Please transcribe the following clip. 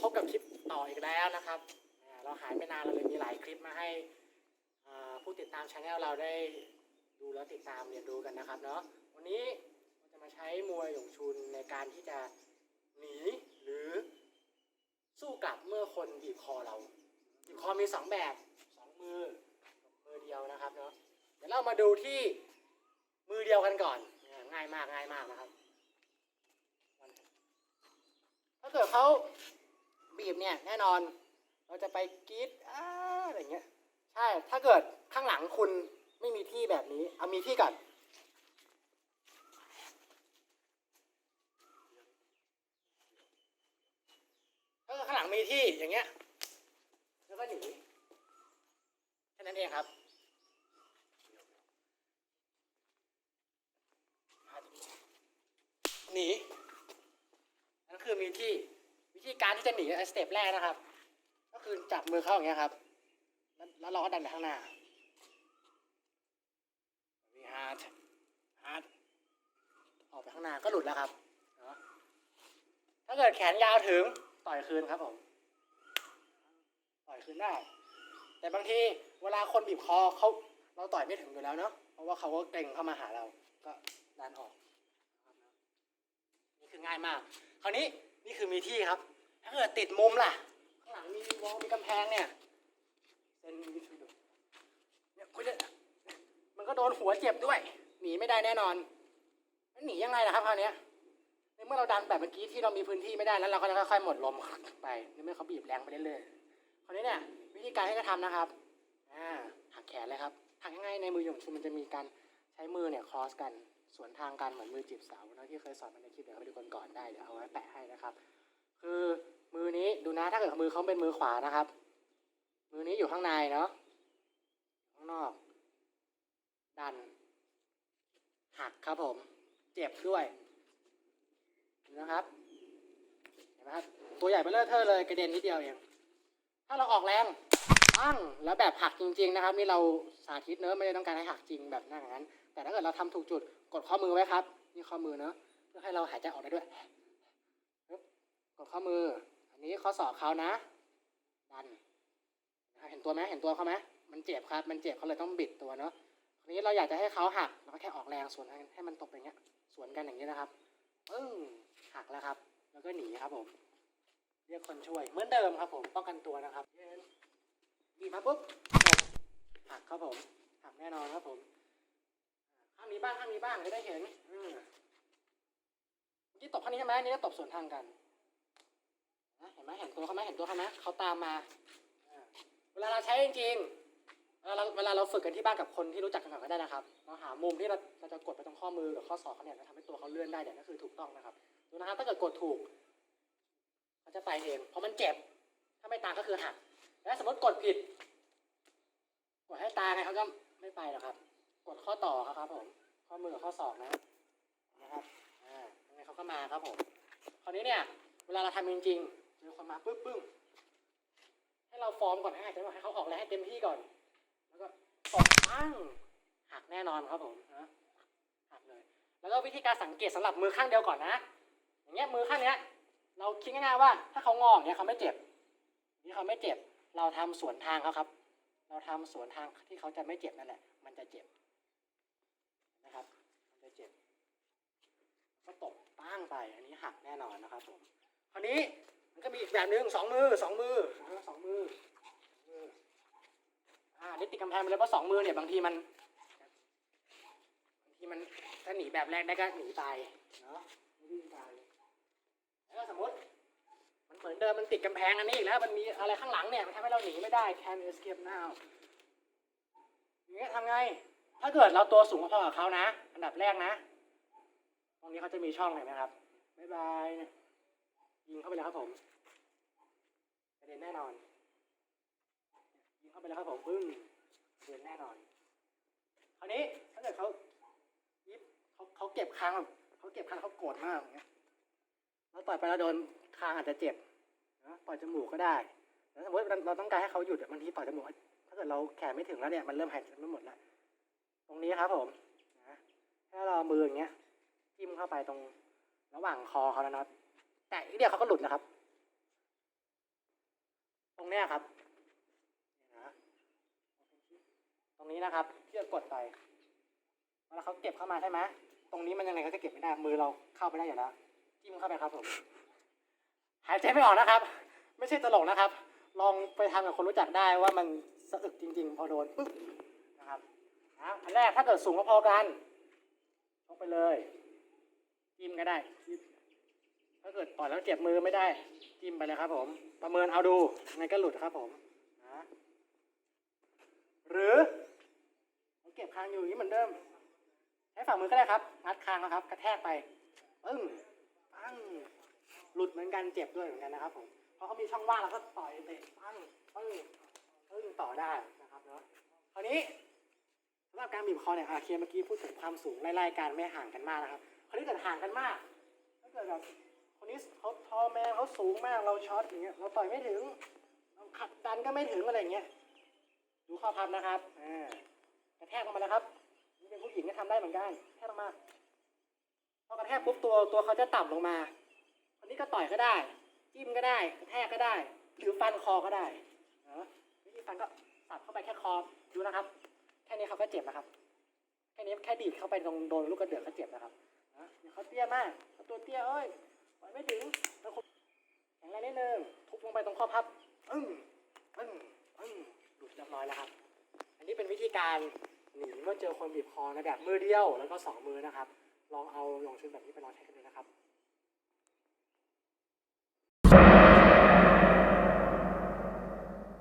พบกับคลิปต่ออีกแล้วนะครับ เราหายไปนานเราเลยมีหลายคลิปมาให้ผู้ติดตามช anel เราได้ดูแล้วติดตามเรียนรู้กันนะครับเนาะวันนี้เราจะมาใช้มวยหยงชุนในการที่จะหนีหรือสู้กลับเมื่อคนบีบคอเราบีบคอมีสองแบบสองมือมือเดียวนะครับเนาะเดี๋ยวเรามาดูที่มือเดียวกันก่อนง่ายมากง่ายมากนะครับถ้าเกิดเขา บเนี่ยแน่นอน เราจะไปกรีดอ้าอะไรเงี้ย ใช่ ถ้าเกิดข้างหลังคุณไม่มีที่แบบนี้ เอามีที่ก่อนถ้าข้างหลังมีที่อย่างเงี้ย แล้วก็หนีแค่นั้นเองครับหนีนั่นคือมีที่ วิธีการที่จะหนีสเต็ปแรกนะครับ ก็คือจับมือเข้าอย่างเงี้ยครับ แล้วล้วเราก็ดันไปข้างหน้า very hard hard ออกไปข้างหน้าก็หลุดแล้วครับ ถ้าเกิดแขนยาวถึงต่อยคืนครับผม ต่อยคืนได้ แต่บางทีเวลาคนบีบคอเขาเราต่อยไม่ถึงอยู่แล้วเนาะ เพราะว่าเขาก็เกรงเข้ามาหาเรา ก็ดันออก นี่คือง่ายมาก คราวนี้นี่คือมีที่ครับ ถ้าเกิดติดมุมล่ะ ข้างหลังมีวอลมีกำแพงเนี่ยเซนวิชูดูเนี่ยคุณจะมันก็โดนหัวเจ็บด้วย หนีไม่ได้แน่นอนแล้วหนียังไงล่ะครับคราวนี้ในเมื่อเราดันแบบเมื่อกี้ที่เรามีพื้นที่ไม่ได้แล้วเราก็จะค่อยๆหมดลมไปในเมื่อเขาบีบแรงไปเรื่อยๆคราวนี้เนี่ย วิธีการที่จะทำนะครับอ่าหักแขนเลยครับหักยังไงในมือหยงชุนมันจะมีการใช้มือเนี่ยครอสกันสวนทางกันเหมือนมือจีบสาวนะที่เคยสอนมาในคลิปเดี๋ยวไปดูกันก่อนได้เดี๋ยวเอาไว้แปะให้นะครับ ดูนะถ้าเกิดมือเขาเป็นมือขวานะครับ มือนี้อยู่ข้างในเนาะข้างนอก ดัน หักครับผม เจ็บด้วยนะครับเห็นไหมครับตัวใหญ่ไปเลอะเทอะเลยกระเด็นนิดเดียวเองถ้าเราออกแรงปั้งแล้วแบบหักจริง ๆ นะครับ นี่เราสาธิตเนอะไม่ได้ต้องการให้หักจริงแบบนั้นอย่างนั้น แต่ถ้าเกิดเราทำถูกจุดกดข้อมือไว้ครับ นี่ข้อมือเนอะเพื่อให้เราหายใจออกได้ด้วยกดข้อมือ นี้ข้อศอกเขานะ ดันนะครับเห็นตัวไหมเห็นตัวเขาไหมมันเจ็บครับ มันเจ็บเขาเลยต้องบิดตัวเนอะทีนี้เราอยากจะให้เขาหักเราก็แค่ออกแรงสวนให้ให้มันตกอย่างเงี้ย สวนกันอย่างนี้นะครับปึ้งหักแล้วครับ แล้วก็หนีครับผม เรียกคนช่วยเหมือนเดิมครับ ผมป้องกันตัวนะครับเย็นบีบมาปุ๊บหักครับผมหักแน่นอนครับผมข้างนี้บ้างข้างนี้บ้างจะได้เห็นอืมเมื่อกี้ตบข้างนี้ใช่ไหมอันนี่ก็ตบสวนทางกัน เห็นไหมเห็นตัวเขาไหมเห็นตัวเขาไหมเขาตามมา เวลาเราใช้จริงๆเวลาเราเวลาเราฝึกกันที่บ้านกับคนที่รู้จักกันก่อนก็ได้นะครับ เราหามุมที่เราเราจะกดไปตรงข้อมือกับข้อศอกเขาเนี่ยจะทำให้ตัวเขาเลื่อนได้เนี่ยนั่นคือถูกต้องนะครับ ดูนะครับ ถ้าเกิดกดถูกเขาจะไปเอง เพราะมันเจ็บ ถ้าไม่ตามก็คือหัก แล้วสมมติกดผิด กดให้ตาไงเขาก็ไม่ไปหรอกครับ กดข้อต่อครับครับผม ข้อมือกับข้อศอกนะ นะครับ อ่ายังไงเขาก็มาครับผม คราวนี้เนี่ย เวลาเราทำจริงๆ เจอคนมาปึ๊บปึ้งให้เราฟอร์มก่อนให้หายใจให้เขาออกแรงให้เต็มที่ก่อน แล้วก็ตบปั้งหักแน่นอนครับผมนะหักเลย แล้วก็วิธีการสังเกตสำหรับมือข้างเดียวก่อนนะ อย่างเงี้ยมือข้างเนี้ย เราคิดง่ายๆว่า ถ้าเขางออย่างเงี้ยเขาไม่เจ็บนี่เขาไม่เจ็บ เราทำสวนทางเขาครับ เราทำสวนทางที่เขาจะไม่เจ็บนั่นแหละ มันจะเจ็บนะครับ มันจะเจ็บ ก็ตบตั้งไป อันนี้หักแน่นอนนะครับผม คราวนี้ มันก็มีอีกแบบหนึ่งสองมือสองมือสองมืออ่านี่ติดกำแพงไปเลยเพราะสองมือเนี่ยบางทีมันบางทีมันถ้าหนีแบบแรกได้ก็หนีตายเนาะไม่วิ่งตายแล้วก็สมมติ มันเหมือนเดิมมันติดกำแพงอันนี้อีกแล้ว มันมีอะไรข้างหลังเนี่ยมันทำให้เราหนีไม่ได้ can escape now อย่างเงี้ยทำไง ถ้าเกิดเราตัวสูงพอกับเขานะ อันดับแรกนะ ตรงนี้เขาจะมีช่องเห็นไหมครับบ๊ายบายเนี่ ยิงเข้าไปเลยครับผมกระเด็นแน่นอน ยิงเข้าไปแล้วครับผมปึ้งกระเด็นแน่นอน คราวนี้ถ้าเกิดเขายิบเขาเขาเก็บคางแบบเขาเก็บคางเขาโกรธมากอย่างเงี้ยเราต่อยไปแล้วโดนคางอาจจะเจ็บนะต่อยจมูกก็ได้แล้วสมมติเราต้องการให้เขาหยุดบางทีต่อยจมูกถ้าเกิดเราแขนไม่ถึงแล้วเนี่ยมันเริ่มหายใจไม่หมดแล้วตรงนี้ครับผมนะถ้าเราเมืออย่างเงี้ยจิ้มเข้าไปตรงระหว่างคอเขาแล้วนะครับ แต่อีกเดียวเขาก็หลุดนะครับ ตรงเนี้ยครับตรงนี้นะครับที่จะกดไปเวลาเขาเก็บเข้ามาใช่ไหมตรงนี้มันยังไงก็จะเก็บไม่ได้มือเราเข้าไปได้อยู่แล้วจิ้มเข้าไปครับผมหายใจไม่ออกนะครับ ไม่ใช่ตลกนะครับ ลองไปทำกับคนรู้จักได้ว่ามันสะอึกจริง ๆ พอโดนปึ๊บนะครับนะอันแรกถ้าเกิดสูงก็พอกันชกไปเลยจิ้มก็ได้ ถ้าเกิดต่อยแล้วเจ็บมือไม่ได้จิ้มไปเลยครับผม ประเมินเอาดูไงก็หลุดครับผมนะหรือเก็บคางอยู่อย่างนี้เหมือนเดิมใช้ฝ่ามือก็ได้ครับงัดคางนะครับกระแทกไปปึ้งปังหลุดเหมือนกันเจ็บด้วยเหมือนกันนะครับผมเพราะเขามีช่องว่างแล้วก็ต่อยเตะปังปึ้งปึ้งต่อได้นะครับเนาะคราวนี้สำหรับการบีบคอเนี่ยอาเคเมื่อกี้พูดถึงความสูงไล่ๆกันไม่ห่างกันมากนะครับคราวนี้เกิดห่างกันมากถ้าเกิดแบบ คนนี้เขาทอแมนเขาสูงมากเราช็อตอย่างเงี้ยเราต่อยไม่ถึงเราขัดดันก็ไม่ถึงอะไรเงี้ยดูข้อพับนะครับอ่ากระแทกลงมาแล้วครับนี่เป็นผู้หญิงก็ทำได้เหมือนกันแทกลงมาพอกระแทกปุ๊บตัวตัวเขาจะต่ำลงมาคนนี้ก็ต่อยก็ได้จิ้มก็ได้ กระแทกก็ได้หรือฟันคอก็ได้นะวิธีฟันก็สับเข้าไปแค่คอดูนะครับ แค่นี้เขาก็เจ็บนะครับแค่นี้แค่ดีดเข้าไปตรงโดนลูกกระเดือกก็เจ็บนะครับนะเขาเตี้ยมากเขาตัวเตี้ยเอ้ย ไม่ถึงแล้วคนแข็งแรงนิดนึงทุบลงไปตรงข้อพับอึ้งอึ้งอึ้งหลุดเรียบร้อยแล้วครับ อันนี้เป็นวิธีการหนีเมื่อเจอคนบีบคอในแบบมือเดียวแล้วก็สองมือนะครับ ลองเอาลองชุนแบบนี้ไปลองใช้กันดู